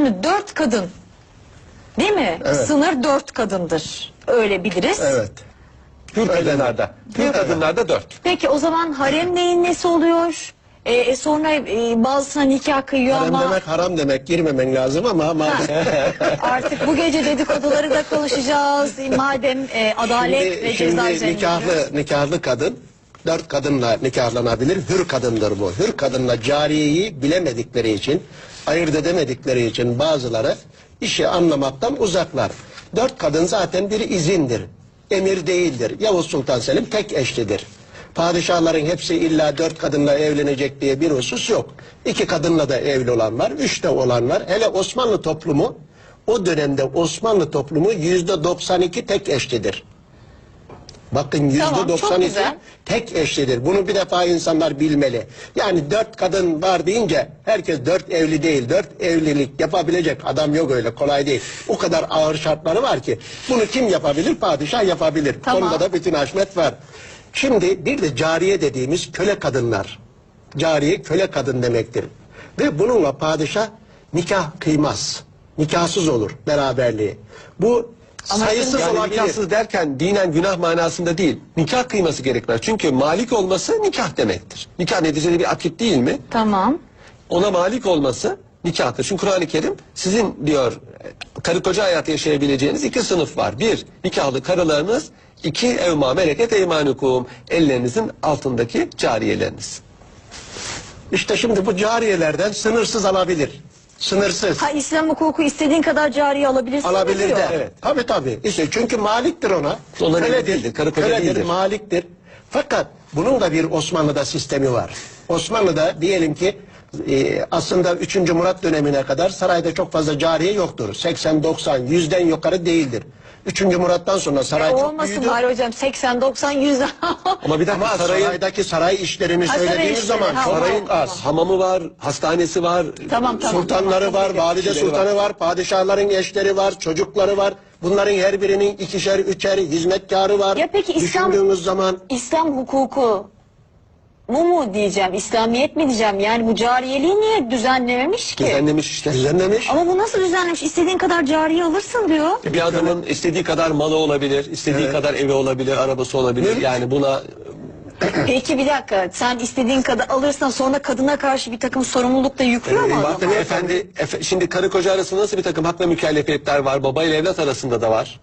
Şimdi dört kadın değil mi? Evet. Sınır dört kadındır. Öyle biliriz. Evet. Hür kadınlarda. Hür kadınlarda dört. Peki o zaman harem neyin nesi oluyor? E, e, sonra e, bazısına nikah kıyıyor Haram ama demek haram demek girmemen lazım ama madem artık bu gece dedikoduları da konuşacağız. Madem e, adalet ve şimdi, ceza şimdi nikahlı nikahlı kadın dört kadınla nikahlanabilir. Hür kadındır bu. Hür kadınla cariyeyi bilemedikleri için, ayırt edemedikleri için bazıları işi anlamaktan uzaklar. Dört kadın zaten bir izindir. Emir değildir. Yavuz Sultan Selim tek eşlidir. Padişahların hepsi illa dört kadınla evlenecek diye bir husus yok. İki kadınla da evli olan var, üç de olan var. Hele Osmanlı toplumu o dönemde Osmanlı toplumu yüzde 92 tek eşlidir. Bakın yüzde Tamam, çok 92 güzel. tek eşlidir. Bunu bir defa insanlar bilmeli. Yani dört kadın var deyince herkes dört evli değil. Dört evlilik yapabilecek adam yok öyle kolay değil. O kadar ağır şartları var ki. Bunu kim yapabilir? Padişah yapabilir. Tamam. Onda da bütün haşmet var. Şimdi bir de cariye dediğimiz köle kadınlar. Cariye köle kadın demektir. Ve bununla padişah nikah kıymaz. Nikahsız olur beraberliği. Bu Ama sayısız Yani olabilir. nikahsız derken dinen günah manasında değil. Nikah kıyması gerekmez. Çünkü malik olması nikah demektir. Nikah neticede bir akit değil mi? Tamam. Ona malik olması nikahtır. Çünkü Kur'an-ı Kerim sizin diyor karı koca hayatı yaşayabileceğiniz iki sınıf var. Bir, nikahlı karılarınız. iki evma meleket eymanukum. Ellerinizin altındaki cariyeleriniz. İşte şimdi bu cariyelerden sınırsız alabilir. Sınırsız. Ha İslam hukuku istediğin kadar cariye alabilirsin alabilir diyor. de. Evet. Tabii tabii. İşte çünkü maliktir ona. Onların evi değildir, karı koca köledir, değildir. maliktir. Fakat bunun da bir Osmanlı'da sistemi var. Osmanlı'da diyelim ki e, aslında 3. Murat dönemine kadar sarayda çok fazla cariye yoktur. 80, 90, 100'den yukarı değildir. 3. Murat'tan sonra saray çok Olmasın büyüdü. bari hocam 80 90 100 Ama bir dakika Ama sarayın saraydaki saray işlerini Ha, saray söylediğimiz işleri, zaman ha, çok sarayın- az. hamamı var, hastanesi var. Tamam tamam. Sultanları var, valide Kişileri sultanı var, padişahların eşleri var, çocukları var. Bunların her birinin ikişer, üçer hizmetkarı var. Ya peki İslam- Düşündüğümüz zaman İslam hukuku bu mu diyeceğim, İslamiyet mi diyeceğim? Yani bu cariyeliği niye düzenlememiş ki? Düzenlemiş işte. düzenlemiş. Ama bu nasıl düzenlemiş? İstediğin kadar cariye alırsın diyor. Bir adamın istediği kadar malı olabilir, istediği Evet. kadar evi olabilir, arabası olabilir. Evet. Yani buna Peki bir dakika sen istediğin kadar alırsan sonra kadına karşı bir takım sorumluluk da yüklüyor mu? Ee, adam? Bakın efendi, efe- şimdi karı koca arasında nasıl bir takım hak ve mükellefiyetler var? Baba ile evlat arasında da var.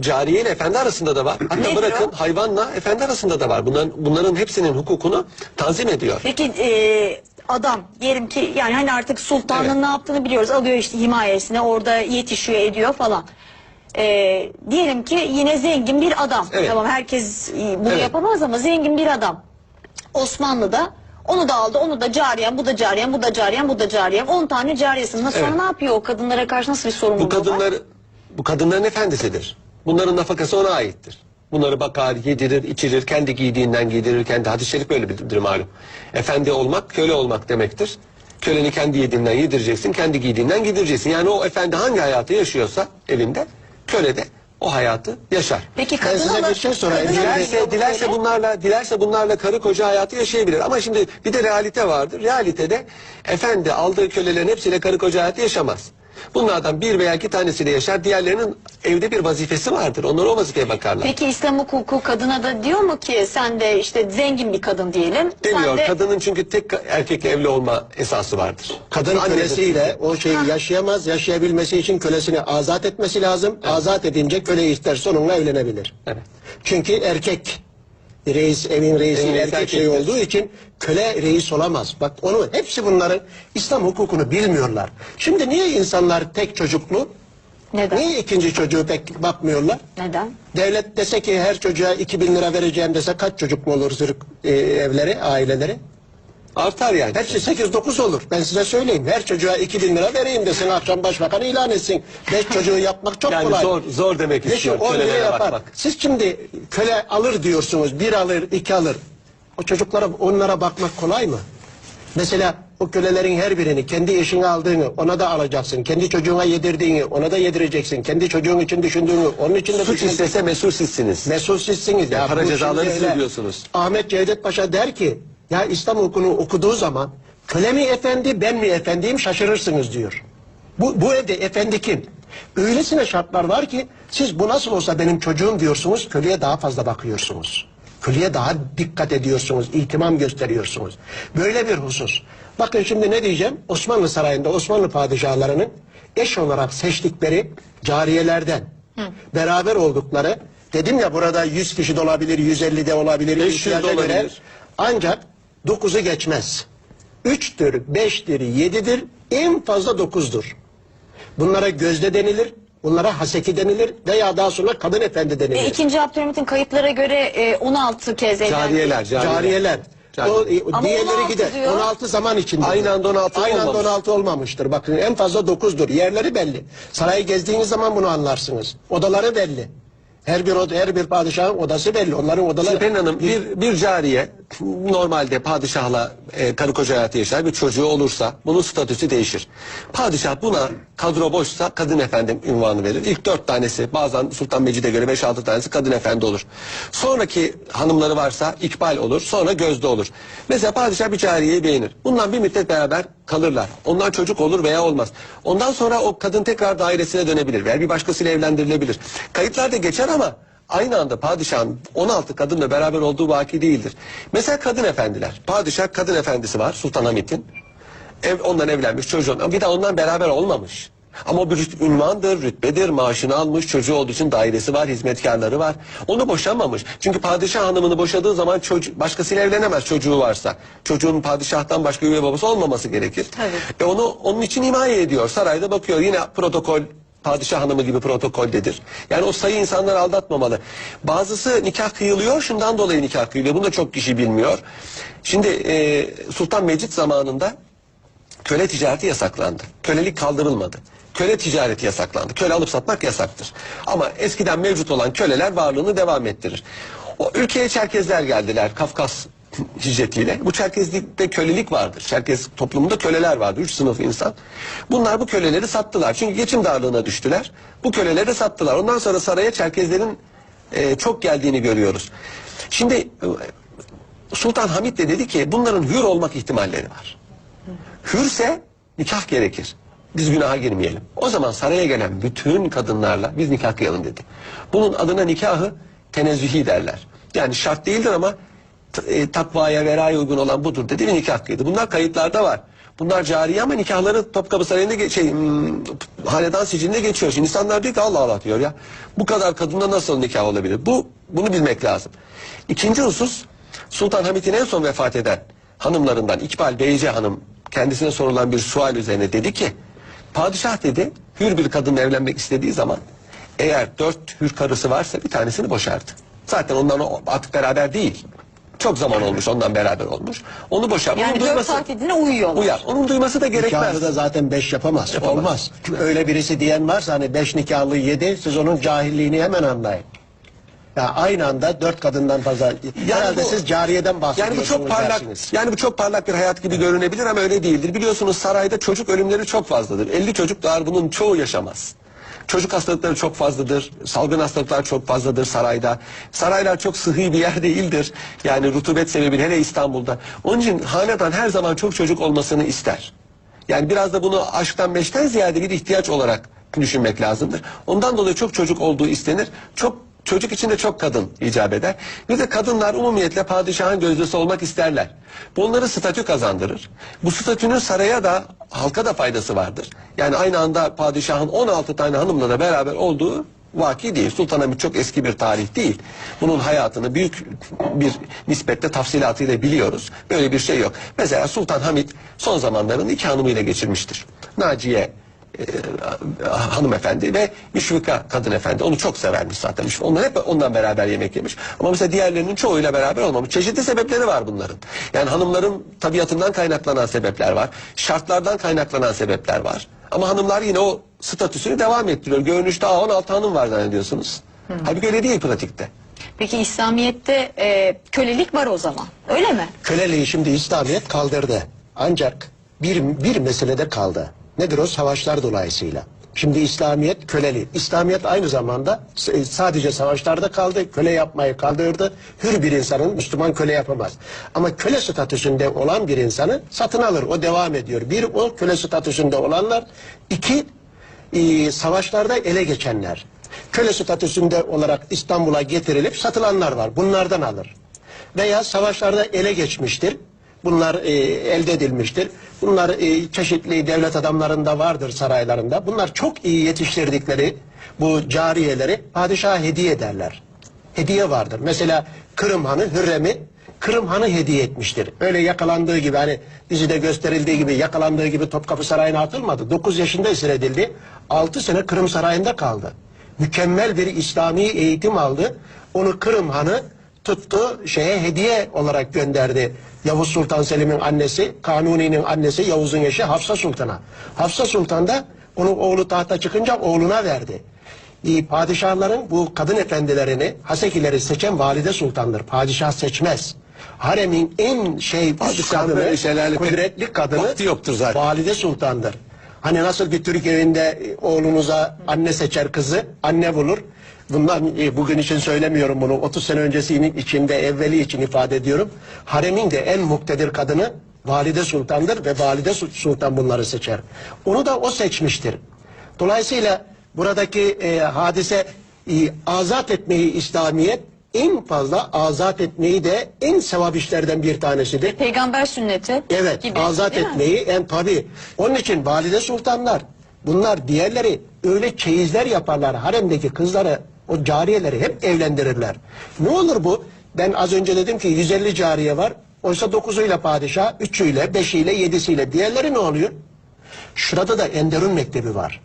Cariye ile efendi arasında da var. Hatta Nedir bırakın o? hayvanla efendi arasında da var. Bunların, bunların hepsinin hukukunu tanzim ediyor. Peki e, adam diyelim ki yani hani artık sultanın Evet. ne yaptığını biliyoruz. Alıyor işte himayesine orada yetişiyor ediyor falan. E, diyelim ki yine zengin bir adam. Evet. Tamam herkes e, bunu Evet. yapamaz ama zengin bir adam. Osmanlı'da onu da aldı, onu da cariyen, bu da cariyen, bu da cariyen, bu da cariyen. 10 tane cariyesi. Nasıl Evet. sonra ne yapıyor o kadınlara karşı nasıl bir sorumluluğu Bu var? kadınlar, bu kadınların efendisidir. Bunların nafakası ona aittir. Bunları bakar, yedirir, içirir, kendi giydiğinden giydirir, kendi hadis-i şerif böyle bildirir malum. Efendi olmak, köle olmak demektir. Köleni kendi yediğinden yedireceksin, kendi giydiğinden giydireceksin. Yani o efendi hangi hayatı yaşıyorsa evinde, köle de o hayatı yaşar. Peki Ben kadın size alır- bir şey sorayım. Dilerse, dilerse bunlarla, dilerse bunlarla karı koca hayatı yaşayabilir. Ama şimdi bir de realite vardır. Realitede efendi aldığı kölelerin hepsiyle karı koca hayatı yaşamaz. Bunlardan bir veya iki tanesiyle yaşar. Diğerlerinin evde bir vazifesi vardır. Onlar o vazifeye bakarlar. Peki İslam hukuku kadına da diyor mu ki sen de işte zengin bir kadın diyelim. Demiyor. Sen de Kadının çünkü tek erkekle evli olma esası vardır. Kadın kölesiyle o şeyi yaşayamaz. Yaşayabilmesi için kölesini azat etmesi lazım. Azat edince köle isterse onunla evlenebilir. Evet. Çünkü erkek reis evin reisi Evin reisi erkek şey olduğu için köle reis olamaz. Bak onu hepsi bunların İslam hukukunu bilmiyorlar. Şimdi niye insanlar tek çocuklu? neden? Niye ikinci çocuğu pek bakmıyorlar? Neden? Devlet dese ki her çocuğa 2000 lira vereceğim dese kaç çocuk mu olur Türk e, evleri, aileleri? Artar yani. Hepsi 8-9 olur. Ben size söyleyeyim. Her çocuğa 2000 lira vereyim desin akşam başbakan ilan etsin. 5 çocuğu yapmak çok yani kolay. zor zor demek Beşi istiyor. 10 lira Kölelere yapar. bak bak. Siz şimdi köle alır diyorsunuz. Bir alır, iki alır. O çocuklara onlara bakmak kolay mı? Mesela o kölelerin her birini kendi eşine aldığını ona da alacaksın. Kendi çocuğuna yedirdiğini ona da yedireceksin. Kendi çocuğun için düşündüğünü onun için de Suç düşüneceksin. istese mesul sizsiniz. Mesul sizsiniz. Ya para bu cezaları şimdi siz öyle. ödüyorsunuz. Ahmet Cevdet Paşa der ki ya İslam hukukunu okuduğu zaman köle mi efendi ben mi efendiyim şaşırırsınız diyor. Bu, bu evde efendi kim? Öylesine şartlar var ki siz bu nasıl olsa benim çocuğum diyorsunuz, köleye daha fazla bakıyorsunuz. Köleye daha dikkat ediyorsunuz, ihtimam gösteriyorsunuz. Böyle bir husus. Bakın şimdi ne diyeceğim? Osmanlı Sarayı'nda Osmanlı padişahlarının eş olarak seçtikleri cariyelerden beraber oldukları dedim ya burada 100 kişi de olabilir, 150 de olabilir, 500 de ihtiyaca göre olabilir. ancak 9'u geçmez. 3'tür, 5'tir, 7'dir, en fazla 9'dur. Bunlara gözde denilir, bunlara haseki denilir veya daha sonra kadın efendi denilir. E, ikinci Abdülhamit'in kayıtlara göre e, 16 kez evlendi. Cariyeler, cariyeler. Cariyeler. Cariye. O, e, Ama diğerleri 16 gider. diyor. 16 zaman içinde. Aynı anda 16 Aynı anda olmamış. 16 olmamıştır. Bakın en fazla 9'dur. Yerleri belli. Sarayı gezdiğiniz zaman bunu anlarsınız. Odaları belli. Her bir oda, her bir padişahın odası belli. Onların odaları Şimdi Pelin Hanım bir, bir cariye normalde padişahla e, karı koca hayatı yaşar bir çocuğu olursa bunun statüsü değişir. Padişah buna kadro boşsa kadın efendi ünvanı verir. İlk dört tanesi bazen Sultan Mecid'e göre beş altı tanesi kadın efendi olur. Sonraki hanımları varsa ikbal olur sonra gözde olur. Mesela padişah bir cariyeyi beğenir. Bundan bir müddet beraber kalırlar. Ondan çocuk olur veya olmaz. Ondan sonra o kadın tekrar dairesine dönebilir veya bir başkasıyla evlendirilebilir. Kayıtlarda geçer ama aynı anda padişahın 16 kadınla beraber olduğu vaki değildir. Mesela kadın efendiler. Padişah kadın efendisi var Sultan Hamit'in. Ev, ondan evlenmiş çocuğu ama bir de ondan beraber olmamış. Ama o bir ünvandır, rütbedir, maaşını almış, çocuğu olduğu için dairesi var, hizmetkarları var. Onu boşanmamış. Çünkü padişah hanımını boşadığı zaman çocuk, başkasıyla evlenemez çocuğu varsa. Çocuğun padişahtan başka üvey babası olmaması gerekir. Tabii. E onu onun için himaye ediyor. Sarayda bakıyor yine protokol padişah hanımı gibi protokoldedir. Yani o sayı insanları aldatmamalı. Bazısı nikah kıyılıyor şundan dolayı nikah kıyılıyor. Bunu da çok kişi bilmiyor. Şimdi e, Sultan Mecit zamanında köle ticareti yasaklandı. Kölelik kaldırılmadı. Köle ticareti yasaklandı. Köle alıp satmak yasaktır. Ama eskiden mevcut olan köleler varlığını devam ettirir. O ülkeye Çerkezler geldiler Kafkas hicretiyle. Bu Çerkezlikte kölelik vardır. Çerkez toplumunda köleler vardır. Üç sınıf insan. Bunlar bu köleleri sattılar. Çünkü geçim darlığına düştüler. Bu köleleri sattılar. Ondan sonra saraya Çerkezlerin e, çok geldiğini görüyoruz. Şimdi e, Sultan Hamid de dedi ki bunların hür olmak ihtimalleri var. Hürse nikah gerekir. Biz günaha girmeyelim. O zaman saraya gelen bütün kadınlarla biz nikah kıyalım dedi. Bunun adına nikahı tenezzühi derler. Yani şart değildir ama e, takvaya veraya uygun olan budur dedi ve nikah kıydı. Bunlar kayıtlarda var. Bunlar cariye ama nikahları Topkapı Sarayı'nda şey, hmm, hanedan sicilinde geçiyor. Şimdi insanlar diyor ki Allah Allah diyor ya. Bu kadar kadınla nasıl nikah olabilir? Bu bunu bilmek lazım. İkinci husus Sultan Hamit'in en son vefat eden hanımlarından İkbal Beyce Hanım kendisine sorulan bir sual üzerine dedi ki padişah dedi hür bir kadınla evlenmek istediği zaman eğer dört hür karısı varsa bir tanesini boşardı. Zaten ondan artık beraber değil. Çok zaman olmuş ondan beraber olmuş. Onu boşar. Yani Onun dört duyması, taklidine uyuyorlar. uyar. Onun duyması da gerekmez. Nikahı da zaten beş yapamaz. Yapamaz. Olmaz. Öyle birisi diyen varsa hani beş nikahlı yedi siz onun cahilliğini hemen anlayın. Ya aynı anda dört kadından fazla. Herhalde bu- siz cariyeden Yani bahsediyorsunuz bu çok parlak. dersiniz. Yani bu çok parlak bir hayat gibi görünebilir ama öyle değildir. Biliyorsunuz sarayda çocuk ölümleri çok fazladır. 50 çocuk doğar bunun çoğu yaşamaz. Çocuk hastalıkları çok fazladır. Salgın hastalıklar çok fazladır sarayda. Saraylar çok sıhhi bir yer değildir. Yani rutubet sebebiyle hele İstanbul'da. Onun için hanedan her zaman çok çocuk olmasını ister. Yani biraz da bunu aşktan meşten ziyade bir ihtiyaç olarak düşünmek lazımdır. Ondan dolayı çok çocuk olduğu istenir. Çok çocuk içinde çok kadın icap eder. Bir de kadınlar umumiyetle padişahın gözdesi olmak isterler. Bu onları statü kazandırır. Bu statünün saraya da halka da faydası vardır. Yani aynı anda padişahın 16 tane hanımla da beraber olduğu vaki değil. Sultanahmet çok eski bir tarih değil. Bunun hayatını büyük bir nispette tafsilatıyla biliyoruz. Böyle bir şey yok. Mesela Sultan Hamid son zamanlarını iki hanımıyla geçirmiştir. Naciye e, hanımefendi ve Müşvika kadın efendi. Onu çok severmiş zaten. Onlar hep ondan beraber yemek yemiş. Ama mesela diğerlerinin çoğuyla beraber olmamış. Çeşitli sebepleri var bunların. Yani hanımların tabiatından kaynaklanan sebepler var. Şartlardan kaynaklanan sebepler var. Ama hanımlar yine o statüsünü devam ettiriyor. Görünüşte Aa, 16 hanım var zannediyorsunuz. Halbuki öyle değil pratikte. Peki İslamiyet'te e, kölelik var o zaman. Öyle mi? Köleliği şimdi İslamiyet kaldırdı. Ancak bir, bir meselede kaldı. Nedir o? Savaşlar dolayısıyla. Şimdi İslamiyet köleli. İslamiyet aynı zamanda s- sadece savaşlarda kaldı. Köle yapmayı kaldırdı. Hür bir insanın Müslüman köle yapamaz. Ama köle statüsünde olan bir insanı satın alır. O devam ediyor. Bir o köle statüsünde olanlar. iki e, savaşlarda ele geçenler. Köle statüsünde olarak İstanbul'a getirilip satılanlar var. Bunlardan alır. Veya savaşlarda ele geçmiştir. Bunlar e, elde edilmiştir. Bunlar e, çeşitli devlet adamlarında vardır saraylarında. Bunlar çok iyi yetiştirdikleri bu cariyeleri padişaha hediye ederler. Hediye vardır. Mesela Kırım Hanı Hürrem'i Kırım Hanı hediye etmiştir. Öyle yakalandığı gibi hani dizide gösterildiği gibi yakalandığı gibi Topkapı Sarayı'na atılmadı. 9 yaşında esir edildi. 6 sene Kırım Sarayı'nda kaldı. Mükemmel bir İslami eğitim aldı. Onu Kırım Hanı tuttu şeye hediye olarak gönderdi. Yavuz Sultan Selim'in annesi, Kanuni'nin annesi Yavuz'un eşi Hafsa Sultan'a. Hafsa Sultan da onu oğlu tahta çıkınca oğluna verdi. Ee, Padişahların bu kadın efendilerini, hasekileri seçen valide sultandır. Padişah seçmez. Haremin en şey kadını, pek kudretli kadını vakti yoktur zaten. valide sultandır. Hani nasıl bir Türk evinde e, oğlunuza anne seçer kızı, anne bulur. Bundan e, bugün için söylemiyorum bunu. 30 sene öncesinin içinde, evveli için ifade ediyorum. Haremin de en muktedir kadını valide sultandır ve valide Sul- sultan bunları seçer. Onu da o seçmiştir. Dolayısıyla buradaki e, hadise e, azat etmeyi İslamiyet en fazla azat etmeyi de en sevap işlerden bir tanesidir. Peygamber sünneti Evet, gibi. azat değil mi? etmeyi en tabi. Onun için valide sultanlar, bunlar diğerleri öyle çeyizler yaparlar. Haremdeki kızları, o cariyeleri hep evlendirirler. Ne olur bu? Ben az önce dedim ki 150 cariye var. Oysa 9'uyla padişah, 3'üyle, 5'iyle, 7'siyle. Diğerleri ne oluyor? Şurada da Enderun Mektebi var.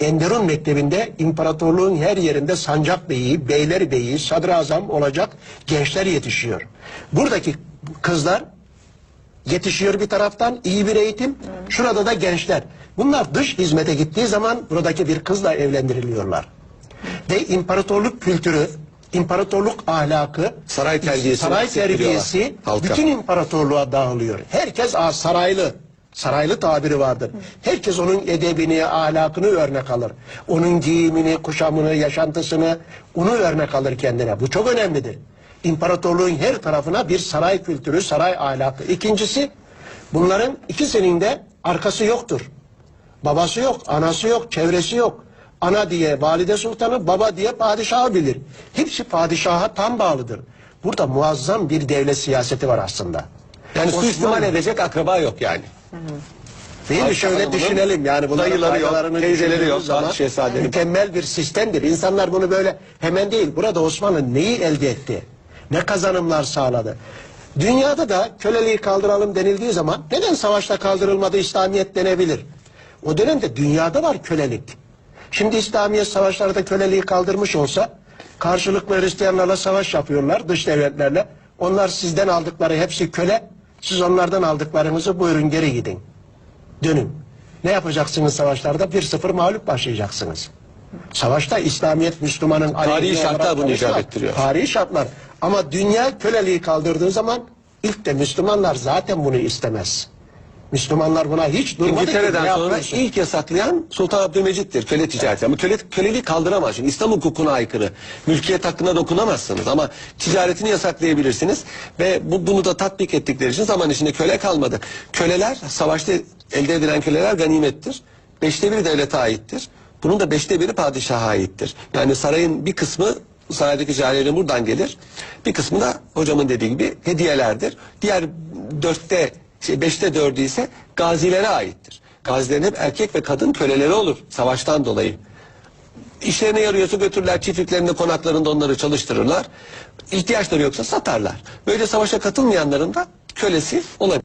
Enderun Mektebi'nde imparatorluğun her yerinde sancak beyi, beyler beyi, sadrazam olacak gençler yetişiyor. Buradaki kızlar yetişiyor bir taraftan iyi bir eğitim. Şurada da gençler. Bunlar dış hizmete gittiği zaman buradaki bir kızla evlendiriliyorlar. Ve imparatorluk kültürü, imparatorluk ahlakı, Saray terbiyesini saray terbiyesi halka. bütün imparatorluğa dağılıyor. Herkes aa, saraylı. Saraylı tabiri vardır. Herkes onun edebini, ahlakını örnek alır. Onun giyimini, kuşamını, yaşantısını onu örnek alır kendine. Bu çok önemlidir. İmparatorluğun her tarafına bir saray kültürü, saray ahlakı. İkincisi bunların ikisinin de arkası yoktur. Babası yok, anası yok, çevresi yok. Ana diye valide sultanı, baba diye padişahı bilir. Hepsi padişaha tam bağlıdır. Burada muazzam bir devlet siyaseti var aslında. Yani Osmanlı- suistimal edecek akraba yok yani. Değil mi? Şöyle düşünelim yani bunların dayıları yok, teyzeleri yok, zaman şehzadenin- Mükemmel bir sistemdir. İnsanlar bunu böyle hemen değil. Burada Osmanlı neyi elde etti? Ne kazanımlar sağladı? Dünyada da köleliği kaldıralım denildiği zaman neden savaşta kaldırılmadı İslamiyet denebilir. O dönemde dünyada var kölelik. Şimdi İslamiyet savaşlarda köleliği kaldırmış olsa karşılıklı Hristiyanlarla savaş yapıyorlar dış devletlerle. Onlar sizden aldıkları hepsi köle. Siz onlardan aldıklarınızı buyurun geri gidin. Dönün. Ne yapacaksınız savaşlarda? 1-0 mağlup başlayacaksınız. Savaşta İslamiyet Müslümanın aleyhine şartlar bunu icap ettiriyor. Tarihi şartlar. Ama dünya köleliği kaldırdığı zaman ilk de Müslümanlar zaten bunu istemez. Müslümanlar buna hiç durmadı ki. İngiltere'den ne sonra yapıyorsun? ilk yasaklayan Sultan Abdülmecit'tir köle ticareti. Ama köle, köleliği kaldıramaz. Şimdi İslam hukukuna aykırı. Mülkiyet hakkına dokunamazsınız ama ticaretini yasaklayabilirsiniz. Ve bu, bunu da tatbik ettikleri için zaman içinde köle kalmadı. Köleler, savaşta elde edilen köleler ganimettir. Beşte biri devlete aittir. Bunun da beşte biri padişaha aittir. Yani sarayın bir kısmı saraydaki cariyelerin buradan gelir. Bir kısmı da hocamın dediği gibi hediyelerdir. Diğer dörtte şey beşte dördü ise gazilere aittir. Gazilerin hep erkek ve kadın köleleri olur savaştan dolayı. İşlerine yarıyorsa götürürler çiftliklerinde konaklarında onları çalıştırırlar. İhtiyaçları yoksa satarlar. Böyle savaşa katılmayanların da kölesi olabilir.